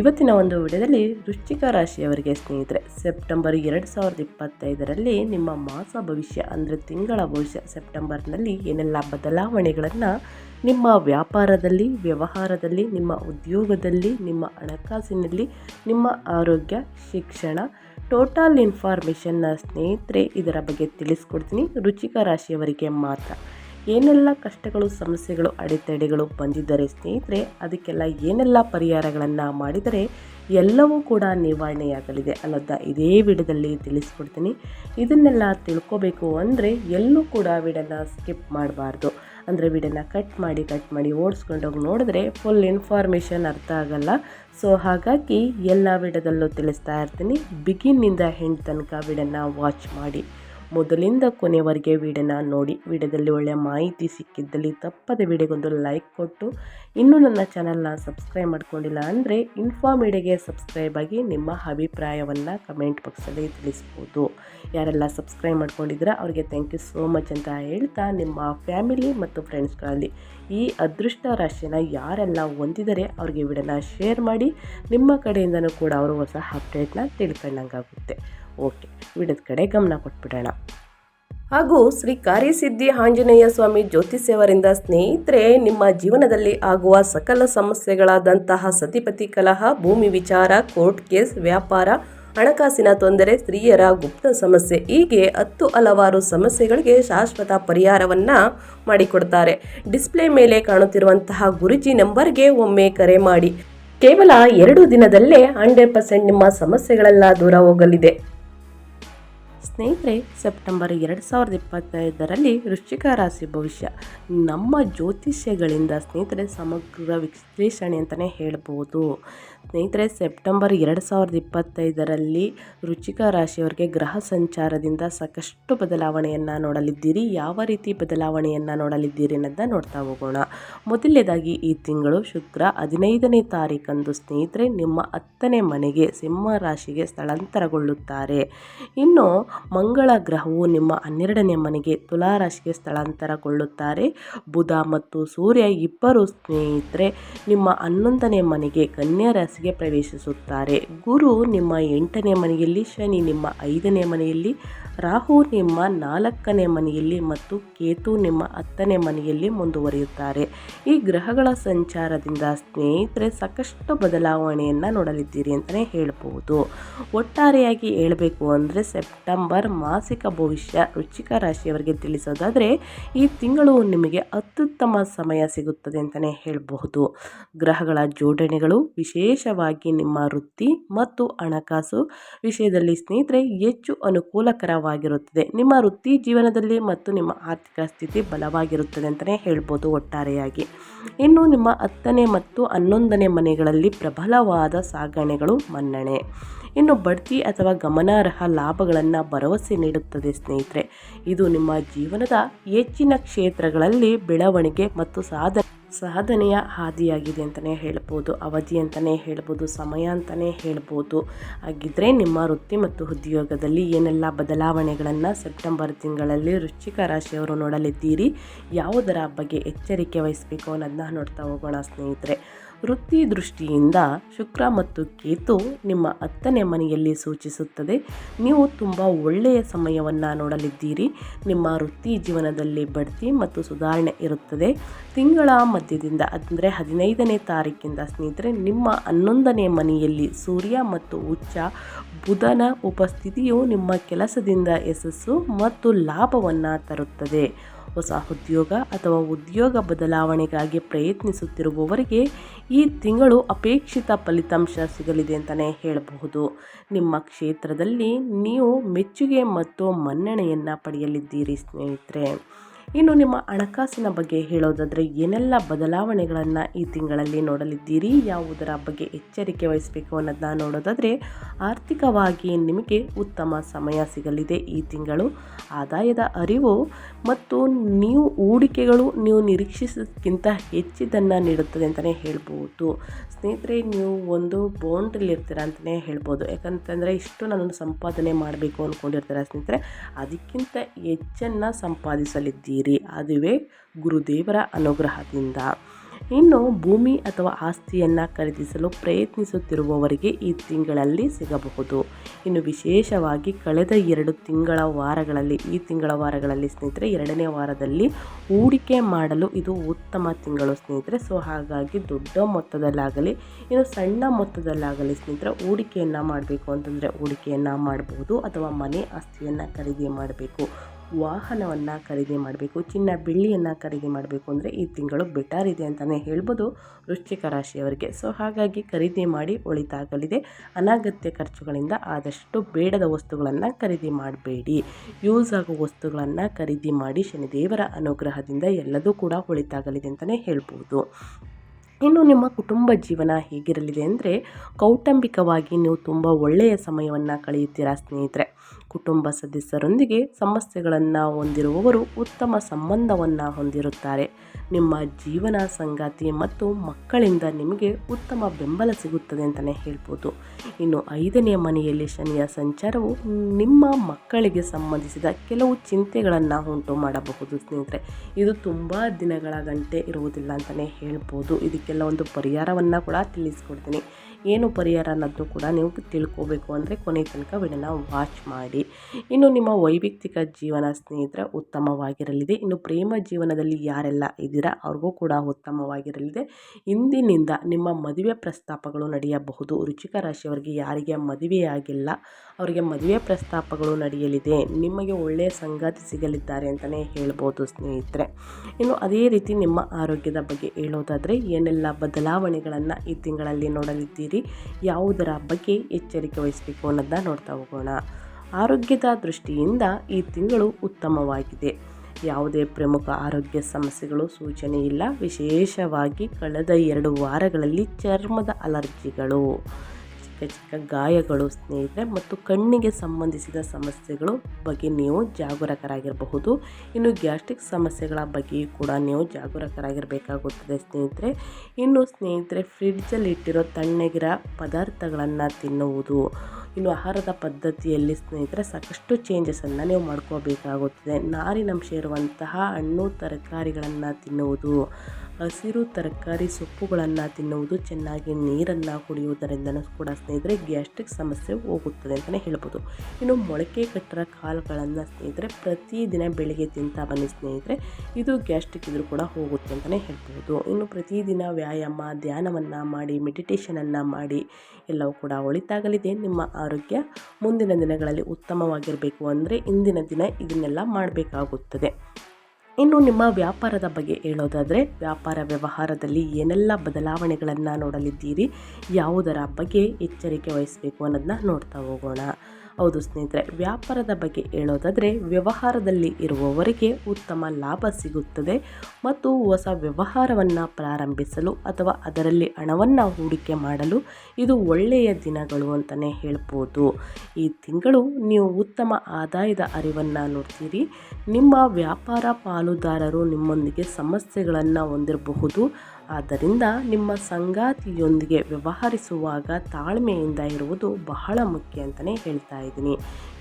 ಇವತ್ತಿನ ಒಂದು ವಿಡಿಯೋದಲ್ಲಿ ವೃಶ್ಚಿಕ ರಾಶಿಯವರಿಗೆ ಸ್ನೇಹಿತರೆ, ಸೆಪ್ಟೆಂಬರ್ ಎರಡು ಸಾವಿರದ ಇಪ್ಪತ್ತೈದರಲ್ಲಿ ನಿಮ್ಮ ಮಾಸ ಭವಿಷ್ಯ ಅಂದರೆ ತಿಂಗಳ ಭವಿಷ್ಯ ಸೆಪ್ಟೆಂಬರ್ನಲ್ಲಿ ಏನೆಲ್ಲ ಬದಲಾವಣೆಗಳನ್ನು ನಿಮ್ಮ ವ್ಯಾಪಾರದಲ್ಲಿ, ವ್ಯವಹಾರದಲ್ಲಿ, ನಿಮ್ಮ ಉದ್ಯೋಗದಲ್ಲಿ, ನಿಮ್ಮ ಹಣಕಾಸಿನಲ್ಲಿ, ನಿಮ್ಮ ಆರೋಗ್ಯ, ಶಿಕ್ಷಣ, ಟೋಟಲ್ ಇನ್ಫಾರ್ಮೇಷನ್ನ ಸ್ನೇಹಿತರೆ, ಇದರ ಬಗ್ಗೆ ತಿಳಿಸ್ಕೊಡ್ತೀನಿ. ರುಚಿಕ ರಾಶಿಯವರಿಗೆ ಮಾತ್ರ. ಏನೆಲ್ಲ ಕಷ್ಟಗಳು, ಸಮಸ್ಯೆಗಳು, ಅಡೆತಡೆಗಳು ಬಂದಿದ್ದರೆ ಸ್ನೇಹಿತರೆ, ಅದಕ್ಕೆಲ್ಲ ಏನೆಲ್ಲ ಪರಿಹಾರಗಳನ್ನು ಮಾಡಿದರೆ ಎಲ್ಲವೂ ಕೂಡ ನಿವಾರಣೆಯಾಗಲಿದೆ ಅನ್ನೋದ ಇದೇ ವಿಡಿಯೋದಲ್ಲಿ ತಿಳಿಸ್ಕೊಡ್ತೀನಿ. ಇದನ್ನೆಲ್ಲ ತಿಳ್ಕೋಬೇಕು ಅಂದರೆ ಎಲ್ಲೂ ಕೂಡ ವಿಡನ್ನು ಸ್ಕಿಪ್ ಮಾಡಬಾರ್ದು. ಅಂದರೆ ವಿಡನ್ನು ಕಟ್ ಮಾಡಿ ಕಟ್ ಮಾಡಿ ಓಡಿಸ್ಕೊಂಡೋಗಿ ನೋಡಿದ್ರೆ ಫುಲ್ ಇನ್ಫಾರ್ಮೇಷನ್ ಅರ್ಥ ಆಗಲ್ಲ. ಸೊ ಹಾಗಾಗಿ ಎಲ್ಲ ವಿಡದಲ್ಲೂ ತಿಳಿಸ್ತಾ ಇರ್ತೀನಿ. ಬಿಗಿನ್ನಿಂದ ಹೆಂಡ್ ತನಕ ವಿಡನ್ನು ವಾಚ್ ಮಾಡಿ. ಮೊದಲಿಂದ ಕೊನೆವರೆಗೆ ವಿಡಿಯೋನ ನೋಡಿ, ವಿಡಿಯೋದಲ್ಲಿ ಒಳ್ಳೆಯ ಮಾಹಿತಿ ಸಿಕ್ಕಿದ್ದಲ್ಲಿ ತಪ್ಪದೆ ವಿಡಿಯೋಗೊಂದು ಲೈಕ್ ಕೊಟ್ಟು, ಇನ್ನೂ ನನ್ನ ಚಾನಲ್ನ ಸಬ್ಸ್ಕ್ರೈಬ್ ಮಾಡ್ಕೊಂಡಿಲ್ಲ ಅಂದರೆ ಇನ್ಫಾ ಮೀಡಿಯಾಗೆ ಸಬ್ಸ್ಕ್ರೈಬ್ ಆಗಿ ನಿಮ್ಮ ಅಭಿಪ್ರಾಯವನ್ನು ಕಮೆಂಟ್ ಬಾಕ್ಸಲ್ಲಿ ತಿಳಿಸ್ಬೋದು. ಯಾರೆಲ್ಲ ಸಬ್ಸ್ಕ್ರೈಬ್ ಮಾಡ್ಕೊಂಡಿದ್ರೆ ಅವರಿಗೆ ಥ್ಯಾಂಕ್ ಯು ಸೋ ಮಚ್ ಅಂತ ಹೇಳ್ತಾ ನಿಮ್ಮ ಫ್ಯಾಮಿಲಿ ಮತ್ತು ಫ್ರೆಂಡ್ಸ್ಗಳಲ್ಲಿ ಈ ಅದೃಷ್ಟ ರಾಶಿನ ಯಾರೆಲ್ಲ ಹೊಂದಿದರೆ ಅವ್ರಿಗೆ ವಿಡಿಯೋನ ಶೇರ್ ಮಾಡಿ, ನಿಮ್ಮ ಕಡೆಯಿಂದನೂ ಕೂಡ ಅವರು ಹೊಸ ಅಪ್ಡೇಟ್ನ ತಿಳ್ಕೊಂಡಂಗಾಗುತ್ತೆ. ಓಕೆ ವಿಡಿಯೋದ ಕಡೆ ಗಮನ ಕೊಟ್ಬಿಡೋಣ. ಹಾಗೂ ಶ್ರೀ ಕಾರ್ಯಸಿದ್ಧಿ ಆಂಜನೇಯ ಸ್ವಾಮಿ ಜ್ಯೋತಿಷ್ಯವರಿಂದ ಸ್ನೇಹಿತರೆ, ನಿಮ್ಮ ಜೀವನದಲ್ಲಿ ಆಗುವ ಸಕಲ ಸಮಸ್ಯೆಗಳಾದಂತಹ ಸತಿಪತಿ ಕಲಹ, ಭೂಮಿ ವಿಚಾರ, ಕೋರ್ಟ್ ಕೇಸ್, ವ್ಯಾಪಾರ, ಹಣಕಾಸಿನ ತೊಂದರೆ, ಸ್ತ್ರೀಯರ ಗುಪ್ತ ಸಮಸ್ಯೆ, ಹೀಗೆ ಹತ್ತು ಹಲವಾರು ಸಮಸ್ಯೆಗಳಿಗೆ ಶಾಶ್ವತ ಪರಿಹಾರವನ್ನು ಮಾಡಿಕೊಡ್ತಾರೆ. ಡಿಸ್ಪ್ಲೇ ಮೇಲೆ ಕಾಣುತ್ತಿರುವಂತಹ ಗುರುಜಿ ನಂಬರ್ಗೆ ಒಮ್ಮೆ ಕರೆ ಮಾಡಿ. ಕೇವಲ ಎರಡು ದಿನದಲ್ಲೇ ಹಂಡ್ರೆಡ್ ಪರ್ಸೆಂಟ್ ನಿಮ್ಮ ಸಮಸ್ಯೆಗಳೆಲ್ಲ ದೂರ ಹೋಗಲಿದೆ. ಸ್ನೇಹಿತರೆ, ಸೆಪ್ಟೆಂಬರ್ ಎರಡು ಸಾವಿರದ ಇಪ್ಪತ್ತೈದರಲ್ಲಿ ವೃಶ್ಚಿಕ ರಾಶಿ ಭವಿಷ್ಯ. ನಮ್ಮ ಜ್ಯೋತಿಷ್ಯಗಳಿಂದ ಸ್ನೇಹಿತರೆ, ಸಮಗ್ರ ವಿಶ್ಲೇಷಣೆ ಅಂತಲೇ ಹೇಳ್ಬೋದು. ಸ್ನೇಹಿತರೆ, ಸೆಪ್ಟೆಂಬರ್ ಎರಡು ಸಾವಿರದ ಇಪ್ಪತ್ತೈದರಲ್ಲಿ ರುಚಿಕ ರಾಶಿಯವರಿಗೆ ಗ್ರಹ ಸಂಚಾರದಿಂದ ಸಾಕಷ್ಟು ಬದಲಾವಣೆಯನ್ನು ನೋಡಲಿದ್ದೀರಿ. ಯಾವ ರೀತಿ ಬದಲಾವಣೆಯನ್ನು ನೋಡಲಿದ್ದೀರಿ ಅನ್ನೋದನ್ನ ನೋಡ್ತಾ ಹೋಗೋಣ. ಮೊದಲನೇದಾಗಿ ಈ ತಿಂಗಳು ಶುಕ್ರ ಹದಿನೈದನೇ ತಾರೀಕಂದು ಸ್ನೇಹಿತರೆ, ನಿಮ್ಮ ಹತ್ತನೇ ಮನೆಗೆ ಸಿಂಹ ರಾಶಿಗೆ ಸ್ಥಳಾಂತರಗೊಳ್ಳುತ್ತಾರೆ. ಇನ್ನು ಮಂಗಳ ಗ್ರಹವು ನಿಮ್ಮ ಹನ್ನೆರಡನೇ ಮನೆಗೆ ತುಲಾ ರಾಶಿಗೆ ಸ್ಥಳಾಂತರಗೊಳ್ಳುತ್ತಾರೆ. ಬುಧ ಮತ್ತು ಸೂರ್ಯ ಇಬ್ಬರು ಸ್ನೇಹಿತರೆ, ನಿಮ್ಮ ಹನ್ನೊಂದನೇ ಮನೆಗೆ ಕನ್ಯಾ ರಾಶಿಗೆ ಪ್ರವೇಶಿಸುತ್ತಾರೆ. ಗುರು ನಿಮ್ಮ ಎಂಟನೇ ಮನೆಯಲ್ಲಿ, ಶನಿ ನಿಮ್ಮ ಐದನೇ ಮನೆಯಲ್ಲಿ, ರಾಹು ನಿಮ್ಮ ನಾಲ್ಕನೇ ಮನೆಯಲ್ಲಿ ಮತ್ತು ಕೇತು ನಿಮ್ಮ ಹತ್ತನೇ ಮನೆಯಲ್ಲಿ ಮುಂದುವರಿಯುತ್ತಾರೆ. ಈ ಗ್ರಹಗಳ ಸಂಚಾರದಿಂದ ಸ್ನೇಹಿತರೆ ಸಾಕಷ್ಟು ಬದಲಾವಣೆಯನ್ನು ನೋಡಲಿದ್ದೀರಿ ಅಂತಲೇ ಹೇಳಬಹುದು. ಒಟ್ಟಾರೆಯಾಗಿ ಹೇಳಬೇಕು ಅಂದರೆ ಸೆಪ್ಟೆಂಬರ್ ಮಾಸಿಕ ಭವಿಷ್ಯ ರುಚಿಕ ರಾಶಿಯವರಿಗೆ ತಿಳಿಸೋದಾದರೆ ಈ ತಿಂಗಳು ನಿಮಗೆ ಅತ್ಯುತ್ತಮ ಸಮಯ ಸಿಗುತ್ತದೆ ಅಂತಲೇ ಹೇಳಬಹುದು. ಗ್ರಹಗಳ ಜೋಡಣೆಗಳು ವಿಶೇಷವಾಗಿ ನಿಮ್ಮ ವೃತ್ತಿ ಮತ್ತು ಹಣಕಾಸು ವಿಷಯದಲ್ಲಿ ಸ್ನೇಹಿತರೆ ಹೆಚ್ಚು ಅನುಕೂಲಕರವಾಗಿರುತ್ತದೆ. ನಿಮ್ಮ ವೃತ್ತಿ ಜೀವನದಲ್ಲಿ ಮತ್ತು ನಿಮ್ಮ ಆರ್ಥಿಕ ಸ್ಥಿತಿ ಬಲವಾಗಿರುತ್ತದೆ ಅಂತಲೇ ಹೇಳ್ಬೋದು ಒಟ್ಟಾರೆಯಾಗಿ. ಇನ್ನು ನಿಮ್ಮ ಹತ್ತನೇ ಮತ್ತು ಹನ್ನೊಂದನೇ ಮನೆಗಳಲ್ಲಿ ಪ್ರಬಲವಾದ ಸಾಗಣೆಗಳು ಮನ್ನಣೆ. ಇನ್ನು ಬಡ್ತಿ ಅಥವಾ ಗಮನಾರ್ಹ ಲಾಭಗಳನ್ನು ಭರವಸೆ ನೀಡುತ್ತದೆ ಸ್ನೇಹಿತರೆ. ಇದು ನಿಮ್ಮ ಜೀವನದ ಹೆಚ್ಚಿನ ಕ್ಷೇತ್ರಗಳಲ್ಲಿ ಬೆಳವಣಿಗೆ ಮತ್ತು ಸಾಧನೆ ಸಾಧನೆಯ ಹಾದಿಯಾಗಿದೆ ಅಂತಲೇ ಹೇಳ್ಬೋದು. ಅವಧಿ ಅಂತಲೇ ಹೇಳ್ಬೋದು, ಸಮಯ ಅಂತಲೇ ಹೇಳ್ಬೋದು. ಹಾಗಿದ್ದರೆ ನಿಮ್ಮ ವೃತ್ತಿ ಮತ್ತು ಉದ್ಯೋಗದಲ್ಲಿ ಏನೆಲ್ಲ ಬದಲಾವಣೆಗಳನ್ನು ಸೆಪ್ಟೆಂಬರ್ ತಿಂಗಳಲ್ಲಿ ವೃಶ್ಚಿಕ ರಾಶಿಯವರು ನೋಡಲಿದ್ದೀರಿ? ಯಾವುದರ ಬಗ್ಗೆ ಎಚ್ಚರಿಕೆ ವಹಿಸಬೇಕು ಅನ್ನೋದನ್ನ ನೋಡ್ತಾ ಹೋಗೋಣ ಸ್ನೇಹಿತರೆ. ವೃತ್ತಿ ದೃಷ್ಟಿಯಿಂದ ಶುಕ್ರ ಮತ್ತು ಕೇತು ನಿಮ್ಮ ಹತ್ತನೇ ಮನೆಯಲ್ಲಿ ಸೂಚಿಸುತ್ತದೆ. ನೀವು ತುಂಬ ಒಳ್ಳೆಯ ಸಮಯವನ್ನು ನೋಡಲಿದ್ದೀರಿ. ನಿಮ್ಮ ವೃತ್ತಿ ಜೀವನದಲ್ಲಿ ಬಡ್ತಿ ಮತ್ತು ಸುಧಾರಣೆ ಇರುತ್ತದೆ. ತಿಂಗಳ ಮಧ್ಯದಿಂದ ಅಂದರೆ ಹದಿನೈದನೇ ತಾರೀಕಿಂದ ಸ್ನೇಹಿತರೆ, ನಿಮ್ಮ ಹನ್ನೊಂದನೇ ಮನೆಯಲ್ಲಿ ಸೂರ್ಯ ಮತ್ತು ಉಚ್ಚ ಬುಧನ ಉಪಸ್ಥಿತಿಯು ನಿಮ್ಮ ಕೆಲಸದಿಂದ ಯಶಸ್ಸು ಮತ್ತು ಲಾಭವನ್ನು ತರುತ್ತದೆ. ಹೊಸ ಉದ್ಯೋಗ ಅಥವಾ ಉದ್ಯೋಗ ಬದಲಾವಣೆಗಾಗಿ ಪ್ರಯತ್ನಿಸುತ್ತಿರುವವರಿಗೆ ಈ ತಿಂಗಳು ಅಪೇಕ್ಷಿತ ಫಲಿತಾಂಶ ಸಿಗಲಿದೆ ಅಂತಲೇ ಹೇಳಬಹುದು. ನಿಮ್ಮ ಕ್ಷೇತ್ರದಲ್ಲಿ ನೀವು ಮೆಚ್ಚುಗೆ ಮತ್ತು ಮನ್ನಣೆಯನ್ನು ಪಡೆಯಲಿದ್ದೀರಿ ಸ್ನೇಹಿತರೆ. ಇನ್ನು ನಿಮ್ಮ ಹಣಕಾಸಿನ ಬಗ್ಗೆ ಹೇಳೋದಾದರೆ ಏನೆಲ್ಲ ಬದಲಾವಣೆಗಳನ್ನು ಈ ತಿಂಗಳಲ್ಲಿ ನೋಡಲಿದ್ದೀರಿ? ಯಾವುದರ ಬಗ್ಗೆ ಎಚ್ಚರಿಕೆ ವಹಿಸಬೇಕು ಅನ್ನೋದನ್ನ ನೋಡೋದಾದರೆ ಆರ್ಥಿಕವಾಗಿ ನಿಮಗೆ ಉತ್ತಮ ಸಮಯ ಸಿಗಲಿದೆ ಈ ತಿಂಗಳು. ಆದಾಯದ ಅರಿವು ಮತ್ತು ನೀವು ಹೂಡಿಕೆಗಳು ನೀವು ನಿರೀಕ್ಷಿಸೋದಕ್ಕಿಂತ ಹೆಚ್ಚಿದ್ದನ್ನು ನೀಡುತ್ತದೆ ಅಂತಲೇ ಹೇಳ್ಬೋದು. ಸ್ನೇಹಿತರೆ, ನೀವು ಒಂದು ಬೌಂಡ್ರಿಲಿ ಇರ್ತೀರ ಅಂತಲೇ ಹೇಳ್ಬೋದು. ಯಾಕಂತಂದರೆ ಇಷ್ಟು ನಾನು ಸಂಪಾದನೆ ಮಾಡಬೇಕು ಅಂದ್ಕೊಂಡಿರ್ತೀರ ಸ್ನೇಹಿತರೆ? ಅದಕ್ಕಿಂತ ಹೆಚ್ಚನ್ನು ಸಂಪಾದಿಸಲಿದ್ದೀರಿ. ಅದುವೇ ಗುರುದೇವರ ಅನುಗ್ರಹದಿಂದ. ಇನ್ನು ಭೂಮಿ ಅಥವಾ ಆಸ್ತಿಯನ್ನು ಖರೀದಿಸಲು ಪ್ರಯತ್ನಿಸುತ್ತಿರುವವರಿಗೆ ಈ ತಿಂಗಳಲ್ಲಿ ಸಿಗಬಹುದು. ಇನ್ನು ವಿಶೇಷವಾಗಿ ಕಳೆದ ಎರಡು ತಿಂಗಳ ವಾರಗಳಲ್ಲಿ, ಈ ತಿಂಗಳ ವಾರಗಳಲ್ಲಿ ಸ್ನೇಹಿತರೆ, ಎರಡನೇ ವಾರದಲ್ಲಿ ಹೂಡಿಕೆ ಮಾಡಲು ಇದು ಉತ್ತಮ ತಿಂಗಳು ಸ್ನೇಹಿತರೆ. ಸೊ ಹಾಗಾಗಿ ದೊಡ್ಡ ಮೊತ್ತದಲ್ಲಾಗಲಿ, ಇನ್ನು ಸಣ್ಣ ಮೊತ್ತದಲ್ಲಾಗಲಿ ಸ್ನೇಹಿತರೆ, ಹೂಡಿಕೆಯನ್ನು ಮಾಡಬೇಕು ಅಂತಂದರೆ ಹೂಡಿಕೆಯನ್ನು ಮಾಡಬಹುದು ಅಥವಾ ಮನೆ ಆಸ್ತಿಯನ್ನು ಖರೀದಿ ಮಾಡಬೇಕು. ವಾಹನವನ್ನು ಖರೀದಿ ಮಾಡಬೇಕು, ಚಿನ್ನ ಬೆಳ್ಳಿಯನ್ನು ಖರೀದಿ ಮಾಡಬೇಕು ಅಂದರೆ ಈ ತಿಂಗಳು ಬೆಟರ್ ಇದೆ ಅಂತಲೇ ಹೇಳ್ಬೋದು ವೃಶ್ಚಿಕ ರಾಶಿಯವರಿಗೆ. ಸೊ, ಹಾಗಾಗಿ ಖರೀದಿ ಮಾಡಿ ಒಳಿತಾಗಲಿದೆ. ಅನಾಗತ್ಯ ಖರ್ಚುಗಳಿಂದ ಆದಷ್ಟು ಬೇಡದ ವಸ್ತುಗಳನ್ನು ಖರೀದಿ ಮಾಡಬೇಡಿ. ಯೂಸ್ ಆಗೋ ವಸ್ತುಗಳನ್ನು ಖರೀದಿ ಮಾಡಿ ಶನಿದೇವರ ಅನುಗ್ರಹದಿಂದ ಎಲ್ಲದೂ ಕೂಡ ಒಳಿತಾಗಲಿದೆ ಅಂತಲೇ ಹೇಳ್ಬೋದು. ಇನ್ನು ನಿಮ್ಮ ಕುಟುಂಬ ಜೀವನ ಹೇಗಿರಲಿದೆ ಅಂದರೆ ಕೌಟುಂಬಿಕವಾಗಿ ನೀವು ತುಂಬ ಒಳ್ಳೆಯ ಸಮಯವನ್ನು ಕಳೆಯುತ್ತೀರಾ ಸ್ನೇಹಿತರೆ? ಕುಟುಂಬ ಸದಸ್ಯರೊಂದಿಗೆ ಸಮಸ್ಯೆಗಳನ್ನು ಹೊಂದಿರುವವರು ಉತ್ತಮ ಸಂಬಂಧವನ್ನು ಹೊಂದಿರುತ್ತಾರೆ. ನಿಮ್ಮ ಜೀವನ ಸಂಗಾತಿ ಮತ್ತು ಮಕ್ಕಳಿಂದ ನಿಮಗೆ ಉತ್ತಮ ಬೆಂಬಲ ಸಿಗುತ್ತದೆ ಅಂತಲೇ ಹೇಳ್ಬೋದು. ಇನ್ನು ಐದನೆಯ ಮನೆಯಲ್ಲಿ ಶನಿಯ ಸಂಚಾರವು ನಿಮ್ಮ ಮಕ್ಕಳಿಗೆ ಸಂಬಂಧಿಸಿದ ಕೆಲವು ಚಿಂತೆಗಳನ್ನು ಉಂಟು ಮಾಡಬಹುದು ಸ್ನೇಹಿತರೆ. ಇದು ತುಂಬ ದಿನಗಳ ಗಂಟೆ ಇರುವುದಿಲ್ಲ ಅಂತಲೇ ಹೇಳ್ಬೋದು. ಇದಕ್ಕೆಲ್ಲ ಒಂದು ಪರಿಹಾರವನ್ನು ಕೂಡ ತಿಳಿಸ್ಕೊಡ್ತೀನಿ. ಏನು ಪರಿಹಾರ ಅನ್ನೋದು ಕೂಡ ನೀವು ತಿಳ್ಕೋಬೇಕು ಅಂದರೆ ಕೊನೆ ತನಕ ವಿಡಿಯೋನ ವಾಚ್ ಮಾಡಿ. ಇನ್ನು ನಿಮ್ಮ ವೈಯಕ್ತಿಕ ಜೀವನ ಸ್ನೇಹಿತರ ಉತ್ತಮವಾಗಿರಲಿದೆ. ಇನ್ನು ಪ್ರೇಮ ಜೀವನದಲ್ಲಿ ಯಾರೆಲ್ಲ ಇದ್ದೀರಾ ಅವ್ರಿಗೂ ಕೂಡ ಉತ್ತಮವಾಗಿರಲಿದೆ. ಇಂದಿನಿಂದ ನಿಮ್ಮ ಮದುವೆ ಪ್ರಸ್ತಾಪಗಳು ನಡೆಯಬಹುದು. ರುಚಿಕ ರಾಶಿಯವರಿಗೆ ಯಾರಿಗೆ ಮದುವೆಯಾಗಿಲ್ಲ. ಅವರಿಗೆ ಮದುವೆ ಪ್ರಸ್ತಾಪಗಳು ನಡೆಯಲಿದೆ, ನಿಮಗೆ ಒಳ್ಳೆಯ ಸಂಗಾತಿ ಸಿಗಲಿದ್ದಾರೆ ಅಂತಲೇ ಹೇಳ್ಬೋದು ಸ್ನೇಹಿತರೆ. ಇನ್ನು ಅದೇ ರೀತಿ ನಿಮ್ಮ ಆರೋಗ್ಯದ ಬಗ್ಗೆ ಹೇಳೋದಾದರೆ, ಏನೆಲ್ಲ ಬದಲಾವಣೆಗಳನ್ನು ಈ ತಿಂಗಳಲ್ಲಿ ನೋಡಲಿದ್ದೀರಿ, ಯಾವುದರ ಬಗ್ಗೆ ಎಚ್ಚರಿಕೆ ವಹಿಸಬೇಕು ಅನ್ನೋದನ್ನ ನೋಡ್ತಾ ಹೋಗೋಣ. ಆರೋಗ್ಯದ ದೃಷ್ಟಿಯಿಂದ ಈ ತಿಂಗಳು ಉತ್ತಮವಾಗಿದೆ. ಯಾವುದೇ ಪ್ರಮುಖ ಆರೋಗ್ಯ ಸಮಸ್ಯೆಗಳು ಸೂಚನೆ ಇಲ್ಲ. ವಿಶೇಷವಾಗಿ ಕಳೆದ ಎರಡು ವಾರಗಳಲ್ಲಿ ಚರ್ಮದ ಅಲರ್ಜಿಗಳು. ಚಿಕ್ಕ ಚಿಕ್ಕ ಗಾಯಗಳು ಸ್ನೇಹಿತರೆ ಮತ್ತು ಕಣ್ಣಿಗೆ ಸಂಬಂಧಿಸಿದ ಸಮಸ್ಯೆಗಳು ಬಗ್ಗೆ ನೀವು ಜಾಗರೂಕರಾಗಿರಬಹುದು. ಇನ್ನು ಗ್ಯಾಸ್ಟ್ರಿಕ್ ಸಮಸ್ಯೆಗಳ ಬಗ್ಗೆಯೂ ಕೂಡ ನೀವು ಜಾಗರೂಕರಾಗಿರಬೇಕಾಗುತ್ತದೆ ಸ್ನೇಹಿತರೆ. ಇನ್ನು ಸ್ನೇಹಿತರೆ ಫ್ರಿಡ್ಜಲ್ಲಿ ಇಟ್ಟಿರೋ ತಣ್ಣಗಿರ ಪದಾರ್ಥಗಳನ್ನು ತಿನ್ನುವುದು ಇನ್ನು ಆಹಾರದ ಪದ್ಧತಿಯಲ್ಲಿ ಸ್ನೇಹಿತರೆ, ಸಾಕಷ್ಟು ಚೇಂಜಸನ್ನು ನೀವು ಮಾಡ್ಕೋಬೇಕಾಗುತ್ತದೆ. ನಾರಿನಂಶ ಇರುವಂತಹ ಹಣ್ಣು, ತರಕಾರಿಗಳನ್ನು ತಿನ್ನುವುದು, ಹಸಿರು ತರಕಾರಿ ಸೊಪ್ಪುಗಳನ್ನು ತಿನ್ನುವುದು, ಚೆನ್ನಾಗಿ ನೀರನ್ನು ಕುಡಿಯುವುದರಿಂದ ಕೂಡ ಸ್ನೇಹಿತರೆ, ಗ್ಯಾಸ್ಟ್ರಿಕ್ ಸಮಸ್ಯೆ ಹೋಗುತ್ತದೆ ಅಂತಲೇ ಹೇಳ್ಬೋದು. ಇನ್ನು ಮೊಳಕೆ ಕಟ್ಟರ ಕಾಳುಗಳನ್ನು ಸ್ನೇಹಿತರೆ, ಪ್ರತಿದಿನ ಬೆಳಿಗ್ಗೆ ತಿಂತಾ ಬನ್ನಿ ಸ್ನೇಹಿತರೆ, ಇದು ಗ್ಯಾಸ್ಟ್ರಿಕ್ ಇದ್ರೂ ಕೂಡ ಹೋಗುತ್ತೆ ಅಂತಲೇ ಹೇಳ್ಬೋದು. ಇನ್ನು ಪ್ರತಿದಿನ ವ್ಯಾಯಾಮ, ಧ್ಯಾನವನ್ನು ಮಾಡಿ ಮೆಡಿಟೇಷನನ್ನು ಮಾಡಿ ಎಲ್ಲವೂ ಕೂಡ ಒಳಿತಾಗಲಿದೆ. ನಿಮ್ಮ ಆರೋಗ್ಯ ಮುಂದಿನ ದಿನಗಳಲ್ಲಿ ಉತ್ತಮವಾಗಿರಬೇಕು ಅಂದರೆ ಇಂದಿನ ದಿನ ಇದನ್ನೆಲ್ಲ ಮಾಡಬೇಕಾಗುತ್ತದೆ. ಇನ್ನು ನಿಮ್ಮ ವ್ಯಾಪಾರದ ಬಗ್ಗೆ ಹೇಳೋದಾದರೆ, ವ್ಯಾಪಾರ ವ್ಯವಹಾರದಲ್ಲಿ ಏನೆಲ್ಲ ಬದಲಾವಣೆಗಳನ್ನು ನೋಡಲಿದ್ದೀರಿ, ಯಾವುದರ ಬಗ್ಗೆ ಎಚ್ಚರಿಕೆ ವಹಿಸಬೇಕು ಅನ್ನೋದನ್ನ ನೋಡ್ತಾ ಹೋಗೋಣ. ಹೌದು ಸ್ನೇಹಿತರೆ, ವ್ಯಾಪಾರದ ಬಗ್ಗೆ ಹೇಳೋದಾದರೆ ವ್ಯವಹಾರದಲ್ಲಿ ಇರುವವರಿಗೆ ಉತ್ತಮ ಲಾಭ ಸಿಗುತ್ತದೆ ಮತ್ತು ಹೊಸ ವ್ಯವಹಾರವನ್ನು ಪ್ರಾರಂಭಿಸಲು ಅಥವಾ ಅದರಲ್ಲಿ ಹಣವನ್ನು ಹೂಡಿಕೆ ಮಾಡಲು ಇದು ಒಳ್ಳೆಯ ದಿನಗಳು ಅಂತಲೇ ಹೇಳ್ಬೋದು. ಈ ತಿಂಗಳು ನೀವು ಉತ್ತಮ ಆದಾಯದ ಅರಿವನ್ನು ನೋಡ್ತೀರಿ, ನಿಮ್ಮ ವ್ಯಾಪಾರ ಪಾಲುದಾರರು ನಿಮ್ಮೊಂದಿಗೆ ಸಮಸ್ಯೆಗಳನ್ನು ಹೊಂದಿರಬಹುದು ಆದ್ದರಿಂದ ನಿಮ್ಮ ಸಂಗಾತಿಯೊಂದಿಗೆ ವ್ಯವಹರಿಸುವಾಗ ತಾಳ್ಮೆಯಿಂದ ಇರುವುದು ಬಹಳ ಮುಖ್ಯ ಅಂತಲೇ ಹೇಳ್ತಾ ಇದ್ದೀನಿ.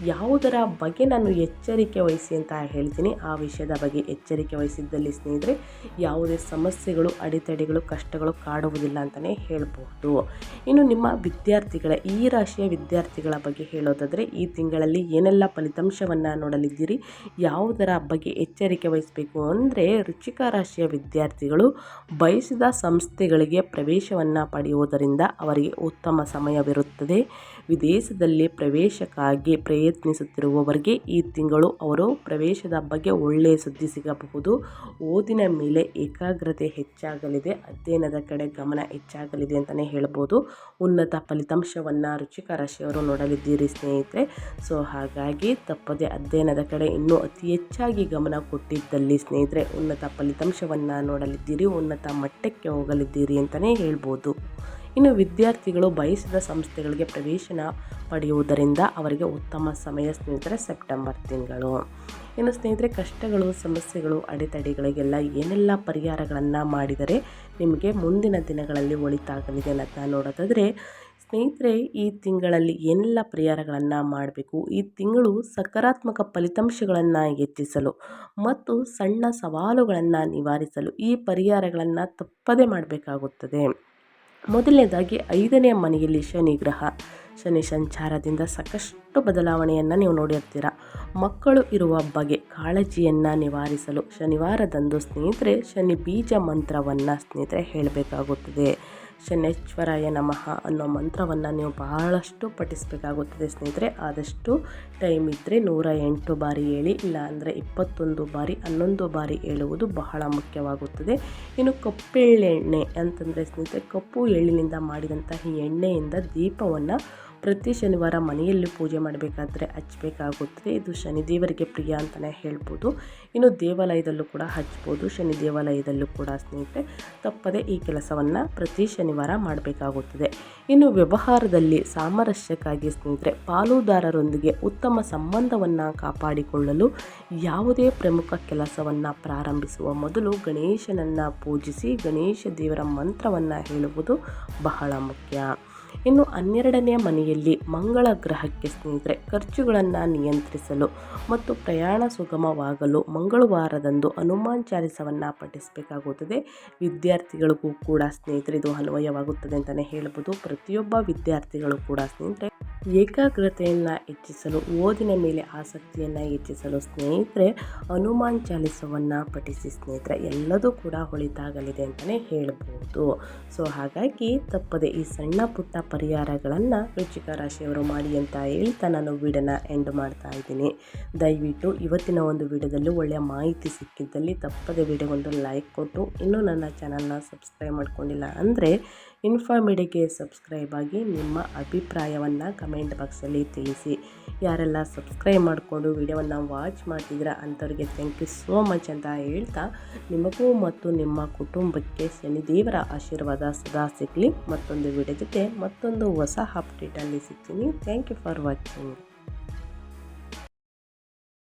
ಯಾವುದರ ಬಗ್ಗೆ ನಾನು ಎಚ್ಚರಿಕೆ ವಹಿಸಿ ಅಂತ ಹೇಳ್ತೀನಿ, ಆ ವಿಷಯದ ಬಗ್ಗೆ ಎಚ್ಚರಿಕೆ ವಹಿಸಿದ್ದಲ್ಲಿ ಸ್ನೇಹಿತರೆ, ಯಾವುದೇ ಸಮಸ್ಯೆಗಳು, ಅಡೆತಡೆಗಳು, ಕಷ್ಟಗಳು ಕಾಡುವುದಿಲ್ಲ ಅಂತಲೇ ಹೇಳಬಹುದು. ಇನ್ನು ನಿಮ್ಮ ವಿದ್ಯಾರ್ಥಿಗಳ, ಈ ರಾಶಿಯ ವಿದ್ಯಾರ್ಥಿಗಳ ಬಗ್ಗೆ ಹೇಳೋದಾದರೆ, ಈ ತಿಂಗಳಲ್ಲಿ ಏನೆಲ್ಲ ಫಲಿತಾಂಶವನ್ನು ನೋಡಲಿದ್ದೀರಿ, ಯಾವುದರ ಬಗ್ಗೆ ಎಚ್ಚರಿಕೆ ವಹಿಸಬೇಕು ಅಂದರೆ ರುಚಿಕ ರಾಶಿಯ ವಿದ್ಯಾರ್ಥಿಗಳು ಬಯಸಿ ವಿದೇಶದ ಸಂಸ್ಥೆಗಳಿಗೆ ಪ್ರವೇಶವನ್ನು ಪಡೆಯುವುದರಿಂದ ಅವರಿಗೆ ಉತ್ತಮ ಸಮಯವಿರುತ್ತದೆ. ವಿದೇಶದಲ್ಲಿ ಪ್ರವೇಶಕ್ಕಾಗಿ ಪ್ರಯತ್ನಿಸುತ್ತಿರುವವರಿಗೆ ಈ ತಿಂಗಳು ಅವರು ಪ್ರವೇಶದ ಬಗ್ಗೆ ಒಳ್ಳೆಯ ಸುದ್ದಿ ಸಿಗಬಹುದು. ಓದಿನ ಮೇಲೆ ಏಕಾಗ್ರತೆ ಹೆಚ್ಚಾಗಲಿದೆ. ಅಧ್ಯಯನದ ಕಡೆ ಗಮನ ಹೆಚ್ಚಾಗಲಿದೆ ಅಂತಲೇ ಹೇಳ್ಬೋದು. ಉನ್ನತ ಫಲಿತಾಂಶವನ್ನು ರುಚಿಕ ರಾಶಿಯವರು ನೋಡಲಿದ್ದೀರಿ ಸ್ನೇಹಿತರೆ. ಸೊ ಹಾಗಾಗಿ ತಪ್ಪದೆ ಅಧ್ಯಯನದ ಕಡೆ ಇನ್ನೂ ಅತಿ ಹೆಚ್ಚಾಗಿ ಗಮನ ಕೊಟ್ಟಿದ್ದಲ್ಲಿ ಸ್ನೇಹಿತರೆ ಉನ್ನತ ಫಲಿತಾಂಶವನ್ನು ನೋಡಲಿದ್ದೀರಿ. ಉನ್ನತ ಮಟ್ಟಕ್ಕೆ ಹೋಗಲಿದ್ದೀರಿ ಅಂತಲೇ ಹೇಳ್ಬೋದು. ಇನ್ನು ವಿದ್ಯಾರ್ಥಿಗಳು ಬಯಸಿದ ಸಂಸ್ಥೆಗಳಿಗೆ ಪ್ರವೇಶನ ಪಡೆಯುವುದರಿಂದ ಅವರಿಗೆ ಉತ್ತಮ ಸಮಯ ಸ್ನೇಹಿತರೆ ಸೆಪ್ಟೆಂಬರ್ ತಿಂಗಳು. ಇನ್ನು ಸ್ನೇಹಿತರೆ ಕಷ್ಟಗಳು, ಸಮಸ್ಯೆಗಳು, ಅಡೆತಡೆಗಳಿಗೆಲ್ಲ ಏನೆಲ್ಲ ಪರಿಹಾರಗಳನ್ನು ಮಾಡಿದರೆ ನಿಮಗೆ ಮುಂದಿನ ದಿನಗಳಲ್ಲಿ ಒಳಿತಾಗಲಿದೆ ಅನ್ನೋದನ್ನ ನೋಡೋದಾದರೆ ಸ್ನೇಹಿತರೆ, ಈ ತಿಂಗಳಲ್ಲಿ ಏನೆಲ್ಲ ಪರಿಹಾರಗಳನ್ನು ಮಾಡಬೇಕು? ಈ ತಿಂಗಳು ಸಕಾರಾತ್ಮಕ ಫಲಿತಾಂಶಗಳನ್ನು ಹೆಚ್ಚಿಸಲು ಮತ್ತು ಸಣ್ಣ ಸವಾಲುಗಳನ್ನು ನಿವಾರಿಸಲು ಈ ಪರಿಹಾರಗಳನ್ನು ತಪ್ಪದೇ ಮಾಡಬೇಕಾಗುತ್ತದೆ. ಮೊದಲನೇದಾಗಿ, ಐದನೇ ಮನೆಯಲ್ಲಿ ಶನಿ ಗ್ರಹ. ಶನಿ ಸಂಚಾರದಿಂದ ಸಾಕಷ್ಟು ಬದಲಾವಣೆಯನ್ನು ನೀವು ನೋಡಿರ್ತೀರ. ಮಕ್ಕಳು ಇರುವ ಬಗೆ ಕಾಳಜಿಯನ್ನು ನಿವಾರಿಸಲು ಶನಿವಾರದಂದು ಸ್ನೇಹಿತರೆ, ಶನಿ ಬೀಜ ಮಂತ್ರವನ್ನು ಸ್ನೇಹಿತರೆ ಹೇಳಬೇಕಾಗುತ್ತದೆ. ಶನೇಶ್ವರಾಯ ನಮಃ ಅನ್ನೋ ಮಂತ್ರವನ್ನು ನೀವು ಬಹಳಷ್ಟು ಪಠಿಸಬೇಕಾಗುತ್ತದೆ ಸ್ನೇಹಿತರೆ. ಆದಷ್ಟು ಟೈಮ್ ಇದ್ದರೆ ನೂರ ಎಂಟು ಬಾರಿ ಹೇಳಿ ಇಲ್ಲ ಅಂದರೆ ಇಪ್ಪತ್ತೊಂದು ಬಾರಿ, ಹನ್ನೊಂದು ಬಾರಿ ಹೇಳುವುದು ಬಹಳ ಮುಖ್ಯವಾಗುತ್ತದೆ. ಇನ್ನು ಕಪ್ಪೆಳ್ಳೆಣ್ಣೆ ಅಂತಂದರೆ ಸ್ನೇಹಿತರೆ, ಕಪ್ಪು ಎಳ್ಳಿನಿಂದ ಮಾಡಿದಂತಹ ಈ ಎಣ್ಣೆಯಿಂದ ದೀಪವನ್ನು ಪ್ರತಿ ಶನಿವಾರ ಮನೆಯಲ್ಲಿ ಪೂಜೆ ಮಾಡಬೇಕಾದ್ರೆ ಹಚ್ಚಬೇಕಾಗುತ್ತದೆ ಇದು ಶನಿ ದೇವರಿಗೆ ಪ್ರಿಯ ಅಂತಲೇ ಹೇಳ್ಬೋದು. ಇನ್ನು ದೇವಾಲಯದಲ್ಲೂ ಕೂಡ ಹಚ್ಬೋದು. ಶನಿ ದೇವಾಲಯದಲ್ಲೂ ಕೂಡ ಸ್ನೇಹಿತರೆ, ತಪ್ಪದೆ ಈ ಕೆಲಸವನ್ನು ಪ್ರತಿ ಶನಿವಾರ ಮಾಡಬೇಕಾಗುತ್ತದೆ. ಇನ್ನು ವ್ಯವಹಾರದಲ್ಲಿ ಸಾಮರಸ್ಯಕ್ಕಾಗಿ ಸ್ನೇಹಿತರೆ, ಪಾಲುದಾರರೊಂದಿಗೆ ಉತ್ತಮ ಸಂಬಂಧವನ್ನು ಕಾಪಾಡಿಕೊಳ್ಳಲು ಯಾವುದೇ ಪ್ರಮುಖ ಕೆಲಸವನ್ನು ಪ್ರಾರಂಭಿಸುವ ಮೊದಲು ಗಣೇಶನನ್ನು ಪೂಜಿಸಿ ಗಣೇಶ ದೇವರ ಮಂತ್ರವನ್ನು ಹೇಳುವುದು ಬಹಳ ಮುಖ್ಯ. ಇನ್ನು ಹನ್ನೆರಡನೆಯ ಮನೆಯಲ್ಲಿ ಮಂಗಳ ಗ್ರಹಕ್ಕೆ ಸ್ನೇಹಿತರೆ, ಖರ್ಚುಗಳನ್ನು ನಿಯಂತ್ರಿಸಲು ಮತ್ತು ಪ್ರಯಾಣ ಸುಗಮವಾಗಲು ಮಂಗಳವಾರದಂದು ಹನುಮಾನ್ ಚಾಲಿಸವನ್ನು ಪಠಿಸಬೇಕಾಗುತ್ತದೆ. ವಿದ್ಯಾರ್ಥಿಗಳಿಗೂ ಕೂಡ ಸ್ನೇಹಿತರೆ, ಇದು ಅನ್ವಯವಾಗುತ್ತದೆ ಅಂತಲೇ ಹೇಳ್ಬೋದು. ಪ್ರತಿಯೊಬ್ಬ ವಿದ್ಯಾರ್ಥಿಗಳು ಕೂಡ ಸ್ನೇಹಿತರೆ, ಏಕಾಗ್ರತೆಯನ್ನು ಹೆಚ್ಚಿಸಲು, ಓದಿನ ಮೇಲೆ ಆಸಕ್ತಿಯನ್ನು ಹೆಚ್ಚಿಸಲು ಸ್ನೇಹಿತರೆ, ಹನುಮಾನ್ ಚಾಲಿಸವನ್ನು ಪಠಿಸಿ ಸ್ನೇಹಿತರೆ, ಎಲ್ಲದೂ ಕೂಡ ಒಳಿತಾಗಲಿದೆ ಅಂತಲೇ ಹೇಳ್ಬೋದು. ಸೊ ಹಾಗಾಗಿ ತಪ್ಪದೆ ಈ ಸಣ್ಣ ಪುಟ್ಟ ಪರಿಹಾರಗಳನ್ನು ರುಚಿಕ ರಾಶಿಯವರು ಮಾಡಿ ಅಂತ ಹೇಳ್ತಾ ನಾನು ವಿಡಿಯೋನ ಎಂಡ್ ಮಾಡ್ತಾ ಇದ್ದೀನಿ. ದಯವಿಟ್ಟು ಇವತ್ತಿನ ಒಂದು ವಿಡಿಯೋದಲ್ಲೂ ಒಳ್ಳೆಯ ಮಾಹಿತಿ ಸಿಕ್ಕಿದ್ದಲ್ಲಿ ತಪ್ಪದೆ ವಿಡಿಯೋಗೊಂದು ಲೈಕ್ ಕೊಟ್ಟು, ಇನ್ನೂ ನನ್ನ ಚಾನಲ್ನ ಸಬ್ಸ್ಕ್ರೈಬ್ ಮಾಡ್ಕೊಂಡಿಲ್ಲ ಅಂದರೆ ಇನ್ಫಾರ್ಮಿಡಿಗೆ ಸಬ್ಸ್ಕ್ರೈಬ್ ಆಗಿ ನಿಮ್ಮ ಅಭಿಪ್ರಾಯವನ್ನು ಕಮೆಂಟ್ ಬಾಕ್ಸಲ್ಲಿ ತಿಳಿಸಿ. ಯಾರೆಲ್ಲ ಸಬ್ಸ್ಕ್ರೈಬ್ ಮಾಡಿಕೊಂಡು ವಿಡಿಯೋವನ್ನು ವಾಚ್ ಮಾಡ್ತಿದ್ದೀರಾ ಅಂಥವ್ರಿಗೆ ಥ್ಯಾಂಕ್ ಯು ಸೋ ಮಚ್ ಅಂತ ಹೇಳ್ತಾ ನಿಮಗೂ ಮತ್ತು ನಿಮ್ಮ ಕುಟುಂಬಕ್ಕೆ ಶನಿದೇವರ ಆಶೀರ್ವಾದ ಸದಾ ಸಿಗಲಿ. ಮತ್ತೊಂದು ವಿಡಿಯೋ ಜೊತೆ ಮತ್ತೊಂದು ಹೊಸ ಅಪ್ಡೇಟಲ್ಲಿ ಸಿಗ್ತೀನಿ. Thank you for watching